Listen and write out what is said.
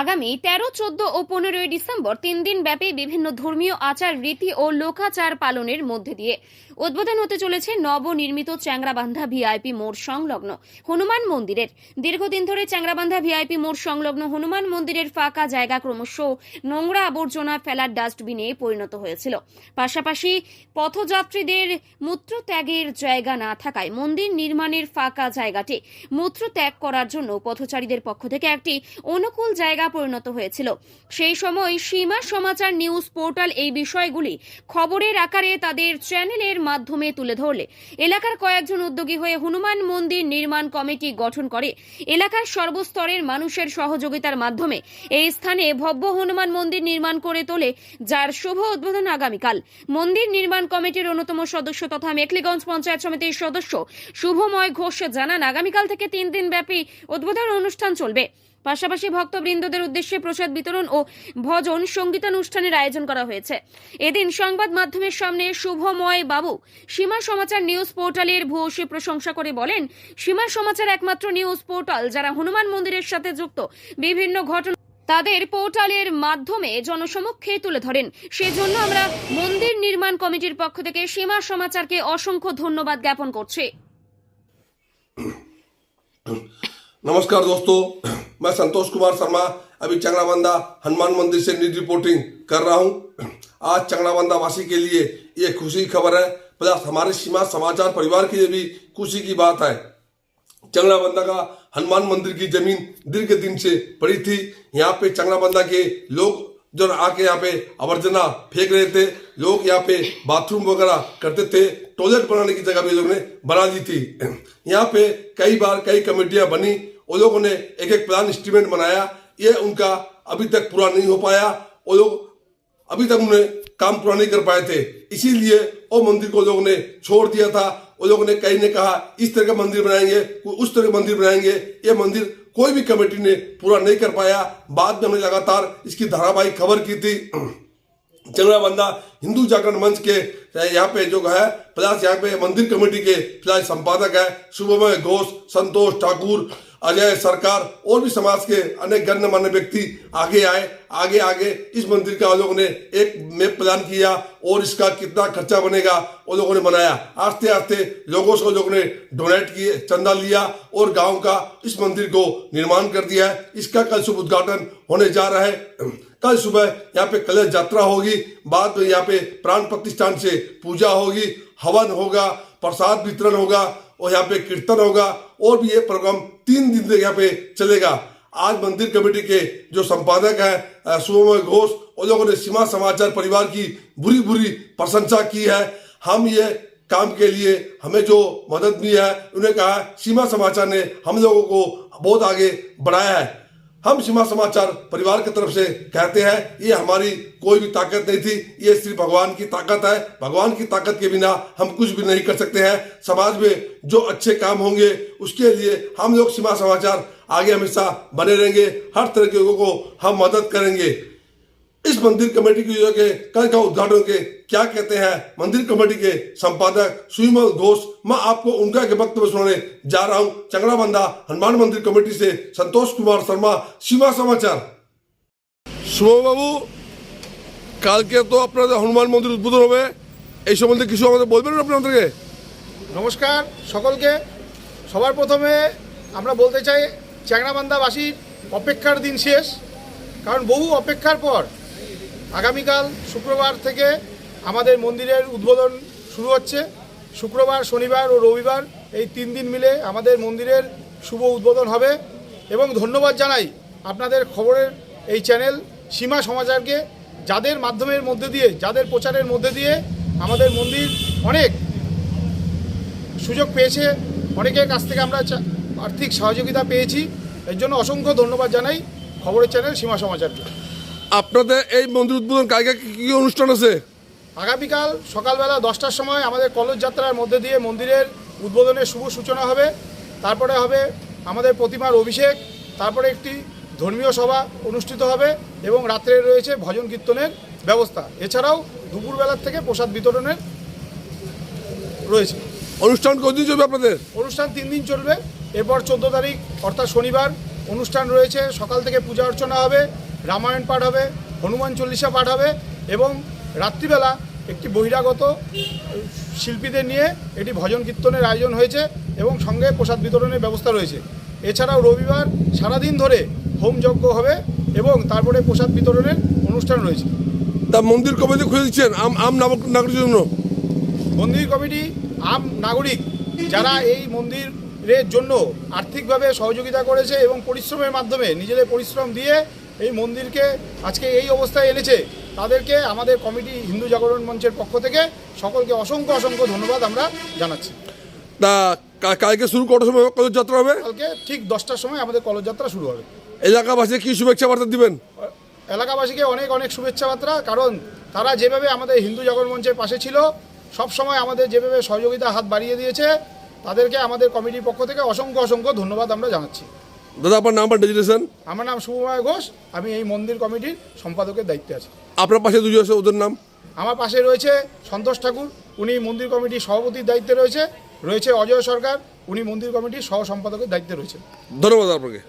আগামী তেরো, চোদ্দ ও পনেরোই ডিসেম্বর তিন দিন ব্যাপী বিভিন্ন ধর্মীয় আচার, রীতি ও লোকাচার পালনের মধ্যে দিয়ে উদ্বোধন হতে চলেছে নবনির্মিত চ্যাংরাবান্ধা ভিআইপি মোড় সংলগ্ন হনুমান মন্দিরের। দীর্ঘদিন ধরে চ্যাংরাবান্ধা ভিআইপি মোড় সংলগ্ন হনুমান মন্দিরের ফাঁকা জায়গা ক্রমশ নোংরা আবর্জনা ফেলার ডাস্টবিনে পরিণত হয়েছিল। পাশাপাশি পথযাত্রীদের মূত্রত্যাগের জায়গা না থাকায় মন্দির নির্মাণের ফাঁকা জায়গাটি মূত্রত্যাগ করার জন্য পথচারীদের পক্ষ থেকে একটি অনুকূল জায়গা পরিণত হয়েছিল। সেই সময় সীমা সমাচার নিউজ পোর্টাল এই বিষয়গুলি খবরের আকারে তাদের চ্যানেলের মাধ্যমে তুলে ধরলে। এলাকার কয়েকজন উদ্যোগী হয়ে হনুমান মন্দির নির্মাণ কমিটি গঠন করে। এলাকার সর্বস্তরের মানুষের সহযোগিতার মাধ্যমে এই স্থানে ভব্য হনুমান মন্দির নির্মাণ করে তোলে, যার শুভ উদ্বোধন আগামীকাল। মন্দির নির্মাণ কমিটির অন্যতম সদস্য তথা মেখলিগঞ্জ পঞ্চায়েত সমিতির সদস্য শুভময় ঘোষ জানান, আগামীকাল থেকে তিন দিন ব্যাপী উদ্বোধন অনুষ্ঠান চলবে। পাশাপাশি ভক্তবৃন্দদের উদ্দেশ্যে প্রসাদ বিতরণ ও ভজন সঙ্গীতানুষ্ঠানের আয়োজন করা হয়েছে। এদিন সংবাদ মাধ্যমের সামনে শুভময় বাবু সীমা সমাচার নিউজ পোর্টালের ভূয়সী প্রশংসা করে বলেন, সীমা সমাচার একমাত্র নিউজ পোর্টাল যারা হনুমান মন্দিরের সাথে যুক্ত। বিভিন্ন ঘটনা তাদের পোর্টালের মাধ্যমে জনসমক্ষে তুলে ধরেন। সেজন্য আমরা মন্দির নির্মাণ কমিটির পক্ষ থেকে সীমা সমাচারকে অসংখ্য ধন্যবাদ জ্ঞাপন করছি। নমস্কার দোস্ত। मैं संतोष कुमार शर्मा, अभी चंगड़ाबंदा हनुमान मंदिर से न्यूज़ रिपोर्टिंग कर रहा हूँ। आज चंगड़ाबंदा वासी के लिए ये खुशी खबर है। प्लस हमारे सीमा समाचार परिवार के लिए भी खुशी की बात है। चंगड़ाबंदा का हनुमान मंदिर की ज़मीन दीर्घ दिन से पड़ी थी। यहाँ पे चंगड़ाबंदा के लोग जो आके यहाँ पे आवर्जना फेंक रहे थे, लोग यहाँ पे बाथरूम वगैरह करते थे, टॉयलेट बनाने की जगह भी लोगों ने बना दी थी। यहाँ पे कई बार कई कमेटियाँ बनी वो लोगों ने एक एक प्लान इंस्ट्रूमेंट बनाया। ये उनका अभी तक पूरा नहीं हो पाया वो लोग अभी तक उन्हें काम पूरा नहीं कर पाए थे। इसीलिए वो मंदिर को लोगों ने छोड़ दिया था वो लोगों ने कई ने कहा, इस तरह का मंदिर बनाएँगे उस तरह का मंदिर बनाएँगे। ये मंदिर कोई भी कमेटी ने पूरा नहीं कर पाया। बाद में हमने लगातार इसकी धारावाहिक खबर की थी। चंगड़ा बंदा हिंदू जागरण मंच के, यहाँ पे जो है, प्लस यहाँ पे मंदिर कमेटी के फ़िलहाल संपादक है। शुभमय घोष, संतोष ठाकुर अजय सरकार और भी समाज के अनेक गण्यमान्य व्यक्ति आगे आए, आगे आगे। इस मंदिर का लोगों ने एक मैप प्लान किया और इसका कितना खर्चा बनेगा वो लोगों ने बनाया। आस्ते आस्ते लोगों से लोगों ने डोनेट किए, चंदा लिया और गाँव का इस मंदिर को निर्माण कर दिया है। इसका कल शुभ उद्घाटन होने जा रहा है। कल सुबह यहाँ पे कलश यात्रा होगी, बाद में यहाँ पे प्राण प्रतिष्ठान से पूजा होगी, हवन होगा, प्रसाद वितरण होगा और यहाँ पे कीर्तन होगा और भी ये प्रोग्राम तीन दिन तक यहाँ पे चलेगा। आज मंदिर कमेटी के जो संपादक है सुमय घोष, उन लोगों ने सीमा समाचार परिवार की बुरी बुरी प्रशंसा की है। हम ये काम के लिए हमें जो मदद मिली है उन्हें कहा, सीमा समाचार ने हम लोगों को बहुत आगे बढ़ाया है। हम सीमा समाचार परिवार की तरफ़ से कहते हैं, ये हमारी कोई भी ताकत नहीं थी, ये सिर्फ़ भगवान की ताकत है। भगवान की ताकत के बिना हम कुछ भी नहीं कर सकते हैं। समाज में जो अच्छे काम होंगे, उसके लिए हम लोग सीमा समाचार आगे हमेशा बने रहेंगे। हर तरह के लोगों को हम मदद करेंगे। इस मंदिर कमेटी की जो के कल का उद्घाटन के क्या कहते हैं मंदिर कमेटी के संपादक सुमल घोष मैं आपको उनका के वक्तव्य सुनाने जा रहा हूं चंगड़ा बंदा हनुमान मंदिर कमेटी से संतोष कुमार शर्मा सीमा समाचार শুভবাবু কালকে তো আপনাদের হনুমান মন্দির উদ্বোধন হবে এই সম্বন্ধে কিছু আমাদের বলবেন আপনাদেরকে নমস্কার সকলকে সবার প্রথমে আমরা বলতে চাই চ্যাংরাবান্ধাবাসীর অপেক্ষার দিন শেষ কারণ বহু অপেক্ষার পর আগামীকাল শুক্রবার থেকে আমাদের মন্দিরের উদ্বোধন শুরু হচ্ছে। শুক্রবার, শনিবার ও রবিবার এই তিন দিন মিলে আমাদের মন্দিরের শুভ উদ্বোধন হবে এবং ধন্যবাদ জানাই আপনাদের খবরের এই চ্যানেল সীমা সমাচারকে, যাদের মাধ্যমের মধ্যে দিয়ে, যাদের প্রচারের মধ্যে দিয়ে আমাদের মন্দির অনেক সুযোগ পেয়েছে, অনেকের কাছ থেকে আমরা আর্থিক সহযোগিতা পেয়েছি। এর জন্য অসংখ্য ধন্যবাদ জানাই খবরের চ্যানেল সীমা সমাচারকে। আপনাদের এই মন্দির উদ্বোধন কালকে কি কি অনুষ্ঠান আছে? আগামীকাল সকালবেলা দশটার সময় আমাদের কলস যাত্রার মধ্যে দিয়ে মন্দিরের উদ্বোধনের শুভ সূচনা হবে। তারপরে হবে আমাদের প্রতিমার অভিষেক তারপরে একটি ধর্মীয় সভা অনুষ্ঠিত হবে এবং রাত্রে রয়েছে ভজন কীর্তনের ব্যবস্থা। এছাড়াও দুপুরবেলার থেকে প্রসাদ বিতরণের রয়েছে। অনুষ্ঠান কদিন চলবে আপনাদের? অনুষ্ঠান তিন দিন চলবে। এরপর চোদ্দ তারিখ অর্থাৎ শনিবার অনুষ্ঠান রয়েছে। সকাল থেকে পূজা অর্চনা হবে। রামায়ণ পাঠ হবে হনুমান চল্লিশা পাঠ হবে এবং রাত্রিবেলা একটি বহিরাগত শিল্পীদের নিয়ে এটি ভজন কীর্তনের আয়োজন হয়েছে এবং সঙ্গে প্রসাদ বিতরণের ব্যবস্থা রয়েছে। এছাড়াও রবিবার সারাদিন ধরে হোম যজ্ঞ হবে এবং তারপরে প্রসাদ বিতরণের অনুষ্ঠান রয়েছে। তা মন্দির কমিটি খুলে দিচ্ছেন আম আম নাগরিক- জন্য। মন্দির কমিটি আম নাগরিক যারা এই মন্দিরের জন্য আর্থিকভাবে সহযোগিতা করেছে এবং পরিশ্রমের মাধ্যমে নিজেদের পরিশ্রম দিয়ে এই মন্দিরকে আজকে এই অবস্থায় এনেছে। তাদেরকে আমাদের কমিটি হিন্দু জাগরণ মঞ্চের পক্ষ থেকে সকলকে অসংখ্য অসংখ্য ধন্যবাদ আমরা জানাচ্ছি। তা কালকে শুরু কটার সময় কলেজ যাত্রা হবে? কালকে ঠিক দশটার সময় আমাদের কলযাত্রা শুরু হবে। এলাকাবাসী কি শুভেচ্ছা বার্তা দিবেন? এলাকাবাসীকে অনেক অনেক শুভেচ্ছা বার্তা কারণ তারা যেভাবে আমাদের হিন্দু জাগরণ মঞ্চের পাশে ছিল সব সময় আমাদের যেভাবে সহযোগিতা হাত বাড়িয়ে দিয়েছে তাদেরকে আমাদের কমিটির পক্ষ থেকে অসংখ্য অসংখ্য ধন্যবাদ আমরা জানাচ্ছি। দাদা আপনার নাম ডেজিনেশন আমার নাম শুভময় ঘোষ। আমি এই মন্দির কমিটির সম্পাদকের দায়িত্বে আছি। আপনার পাশে দুজন আছে ওদের নাম? আমার পাশে রয়েছে সন্তোষ ঠাকুর। উনি মন্দির কমিটির সভাপতির দায়িত্বে রয়েছে। রয়েছে অজয় সরকার। উনি মন্দির কমিটির সহ সম্পাদকের দায়িত্বে রয়েছে ধন্যবাদ আপনাকে।